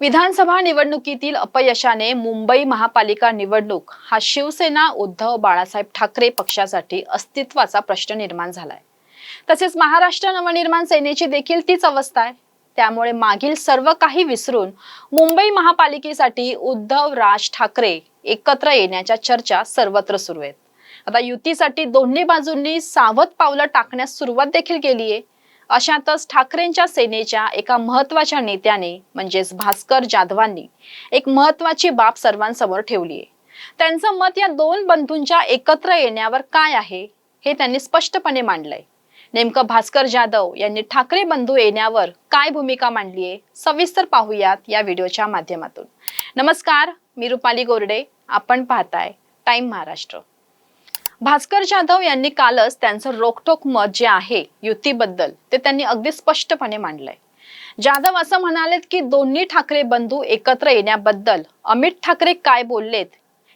विधानसभा निवडणुकीतील अपयशाने मुंबई महापालिका निवडणूक हा शिवसेना उद्धव बाळासाहेब ठाकरे पक्षासाठी अस्तित्वाचा प्रश्न निर्माण झालाय. तसेच महाराष्ट्र नवनिर्माण सेनेची देखील तीच अवस्था आहे. त्यामुळे मागील सर्व काही विसरून मुंबई महापालिकेसाठी उद्धव राज ठाकरे एकत्र येण्याच्या चर्चा सर्वत्र सुरू आहेत. आता युतीसाठी दोन्ही बाजूंनी सावध पावलं टाकण्यास सुरुवात देखील केली आहे अशातच ठाकरेंच्या सेनेच्या एका महत्त्वाच्या नेत्याने म्हणजेच भास्कर जाधवांनी एक महत्वाची बाब सर्वांसमोर ठेवली आहे. त्यांचं मत या दोन बंधूंच्या एकत्र येण्यावर काय आहे हे त्यांनी स्पष्टपणे मांडलंय. नेमकं भास्कर जाधव यांनी ठाकरे बंधू येण्यावर काय भूमिका मांडली आहे सविस्तर पाहूयात या व्हिडिओच्या माध्यमातून. नमस्कार मी रुपाली गोरडे आपण पाहताय टाइम महाराष्ट्र. भास्कर जाधव यांनी कालच त्यांचं रोखठोक मत जे आहे युतीबद्दल ते त्यांनी अगदी स्पष्टपणे मांडलंय. जाधव असं म्हणालेत की दोन्ही ठाकरे बंधू एकत्र येण्याबद्दल अमित ठाकरे काय बोललेत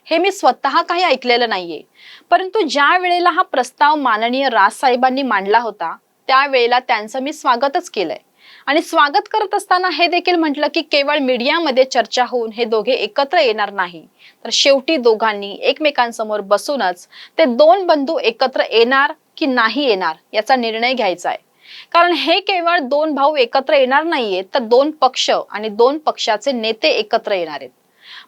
हे मी स्वतः काही ऐकलेलं नाहीये. परंतु ज्या वेळेला हा प्रस्ताव माननीय राजसाहेबांनी मांडला होता त्यावेळेला त्यांचं मी स्वागतच केलंय. आणि स्वागत करत असताना हे देखील म्हटलं की केवळ मीडियामध्ये चर्चा होऊन हे दोघे एकत्र येणार नाही. तर शेवटी दोघांनी एकमेकांसमोर बसूनच ते दोन बंधू एकत्र येणार की नाही येणार याचा निर्णय घ्यायचा आहे. कारण हे केवळ दोन भाऊ एकत्र येणार नाहीये तर दोन पक्ष आणि दोन पक्षाचे नेते एकत्र येणार आहेत.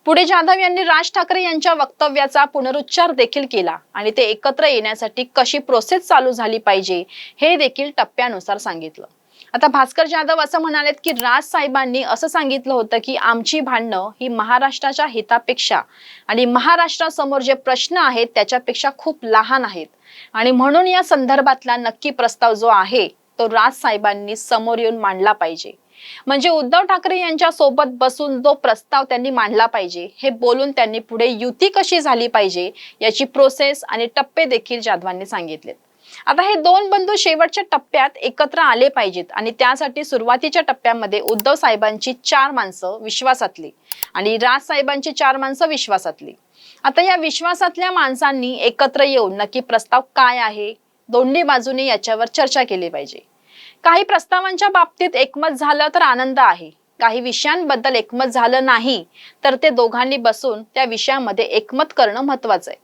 पुढे जाधव यांनी राज ठाकरे यांच्या वक्तव्याचा पुनरुच्चार देखील केला आणि ते एकत्र येण्यासाठी कशी प्रोसेस चालू झाली पाहिजे हे देखील टप्प्यानुसार सांगितलं. आता भास्कर जाधव असं म्हणालेत की राज साहेबांनी असं सांगितलं होतं की आमची भांडणं ही महाराष्ट्राच्या हितापेक्षा आणि महाराष्ट्रासमोर जे प्रश्न आहेत त्याच्यापेक्षा खूप लहान आहेत. आणि म्हणून या संदर्भातला नक्की प्रस्ताव जो आहे तो राज साहेबांनी समोर येऊन मांडला पाहिजे. म्हणजे उद्धव ठाकरे यांच्या सोबत बसून जो प्रस्ताव त्यांनी मांडला पाहिजे हे बोलून त्यांनी पुढे युती कशी झाली पाहिजे याची प्रोसेस आणि टप्पे देखील जाधवांनी सांगितलेत. आता हे दोन बंधू शेवटच्या टप्प्यात एकत्र आले पाहिजेत आणि त्यासाठी सुरुवातीच्या टप्प्यामध्ये उद्धव साहेबांची चार माणसं विश्वासातली आणि राज साहेबांची चार माणसं विश्वासातली. आता या विश्वासातल्या माणसांनी एकत्र येऊन नक्की प्रस्ताव काय आहे? दोन्ही बाजूने याच्यावर चर्चा केली पाहिजे. काही प्रस्तावांच्या बाबतीत एकमत झालं तर आनंद आहे. काही विषयांबद्दल एकमत झालं नाही तर ते दोघांनी बसून त्या विषयामध्ये एकमत करणं महत्वाचं आहे.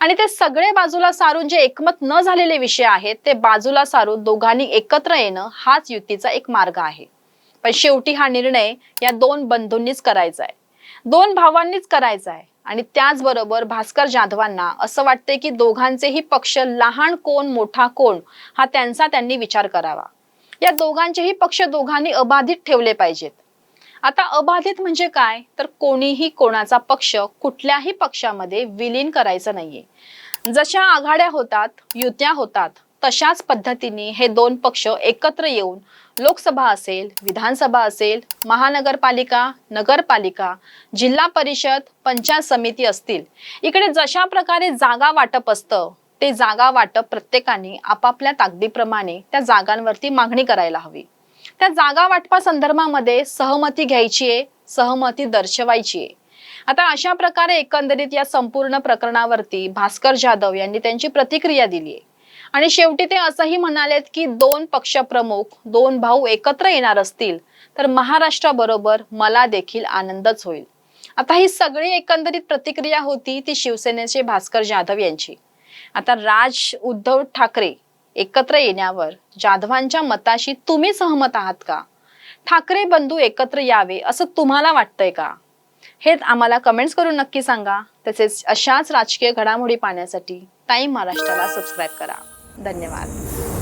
आणि ते सगळे बाजूला सारून जे एकमत न झालेले विषय आहेत ते बाजूला सारून दोघांनी एकत्र येणं हाच युतीचा एक मार्ग आहे. पण शेवटी हा निर्णय या दोन बंधूंनीच करायचा आहे दोन भावांनीच करायचा आहे आणि त्याचबरोबर भास्कर जाधवांना असं वाटतंय की दोघांचेही पक्ष लहान कोण मोठा कोण हा त्यांचा त्यांनी विचार करावा. या दोघांचेही पक्ष दोघांनी अबाधित ठेवले पाहिजेत. आता अबाधित म्हणजे काय? तर कोणीही कोणाचा पक्ष कुठल्याही पक्षामध्ये विलीन करायचं नाहीये. जशा आघाड्या होतात युत्या होतात तशाच पद्धतीने हे दोन पक्ष एकत्र येऊन लोकसभा असेल विधानसभा असेल महानगरपालिका नगरपालिका जिल्हा परिषद पंचायत समिती असतील इकडे जशा प्रकारे जागा वाटप असतं ते जागा वाटप प्रत्येकाने आपापल्या ताकदीप्रमाणे त्या जागांवरती मागणी करायला हवी. त्या जागा वाटपा संदर्भामध्ये सहमती घ्यायची आहे सहमती दर्शवायची आहे आता अशा प्रकारे एकंदरीत या संपूर्ण प्रकरणावरती भास्कर जाधव यांनी त्यांची प्रतिक्रिया दिली आहे आणि शेवटी ते असंही म्हणालेत की दोन पक्षप्रमुख दोन भाऊ एकत्र येणार असतील तर महाराष्ट्राबरोबर मला देखील आनंदच होईल. आता ही सगळी एकंदरीत प्रतिक्रिया होती ती शिवसेनेचे भास्कर जाधव यांची. आता राज उद्धव ठाकरे एकत्र येण्यावर. जाधवांच्या मताशी तुम्ही सहमत आहात का? ठाकरे बंधू एकत्र यावे असं तुम्हाला वाटतंय का? हे आम्हाला कमेंट्स करून नक्की सांगा. तसेच अशाच राजकीय घडामोडी पाहण्यासाठी टाईम महाराष्ट्राला सबस्क्राईब करा. धन्यवाद.